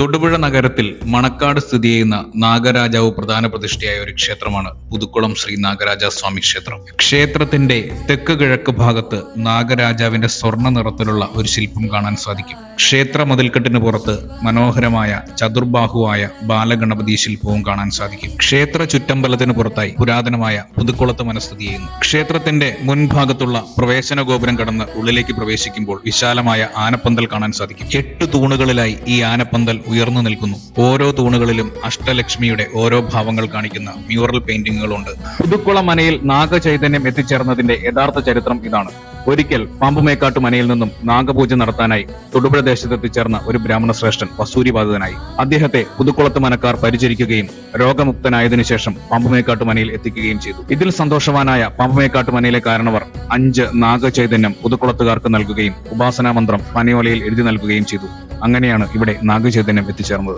തൊടുപുഴ നഗരത്തിൽ മണക്കാട് സ്ഥിതി ചെയ്യുന്ന നാഗരാജാവ് പ്രധാന പ്രതിഷ്ഠയായ ഒരു ക്ഷേത്രമാണ് പുതുക്കുളം ശ്രീ നാഗരാജ സ്വാമി ക്ഷേത്രം. ക്ഷേത്രത്തിന്റെ തെക്ക് കിഴക്ക് ഭാഗത്ത് നാഗരാജാവിന്റെ സ്വർണ നിറത്തിലുള്ള ഒരു ശില്പം കാണാൻ സാധിക്കും. ക്ഷേത്ര മതിൽക്കെട്ടിന് പുറത്ത് മനോഹരമായ ചതുർബാഹുവായ ബാലഗണപതി ശില്പവും കാണാൻ സാധിക്കും. ക്ഷേത്ര ചുറ്റമ്പലത്തിന് പുറത്തായി പുരാതനമായ പുതുക്കുളത്ത് മനസ്ഥിതി ചെയ്യുന്നു. ക്ഷേത്രത്തിന്റെ മുൻഭാഗത്തുള്ള പ്രവേശന ഗോപുരം കടന്ന് ഉള്ളിലേക്ക് പ്രവേശിക്കുമ്പോൾ വിശാലമായ ആനപ്പന്തൽ കാണാൻ സാധിക്കും. എട്ട് തൂണുകളിലായി ഈ ആനപ്പന്തൽ ഉയർന്നു നിൽക്കുന്നു. ഓരോ തൂണുകളിലും അഷ്ടലക്ഷ്മിയുടെ ഓരോ ഭാവങ്ങൾ കാണിക്കുന്ന മ്യൂറൽ പെയിന്റിങ്ങുകളുണ്ട് പുതുക്കുളം മനയിൽ നാഗചൈതന്യം എത്തിച്ചേർന്നതിന്റെ യഥാർത്ഥ ചരിത്രം ഇതാണ്. ഒരിക്കൽ പാമ്പുമേക്കാട്ട് മനയിൽ നിന്നും നാഗപൂജ നടത്താനായി തൊടുപുഴ എത്തിച്ചേർന്ന ഒരു ബ്രാഹ്മണ ശ്രേഷ്ഠൻ വസൂരിബാധിതനായി അദ്ദേഹത്തെ പുതുക്കുളത്ത് മനക്കാർ പരിചരിക്കുകയും രോഗമുക്തനായതിനു ശേഷം പാമ്പുമേക്കാട്ട് മനയിൽ എത്തിക്കുകയും ചെയ്തു. ഇതിൽ സന്തോഷവാനായ പാമ്പുമേക്കാട്ട് മനയിലെ കാരണവർ അഞ്ച് നാഗചൈതന്യം പുതുക്കുളത്തുകാർക്ക് നൽകുകയും ഉപാസനാ മന്ത്രം പനയോലയിൽ എഴുതി നൽകുകയും ചെയ്തു. അങ്ങനെയാണ് ഇവിടെ നാഗചൈതന്യം എത്തിച്ചേർന്നത്.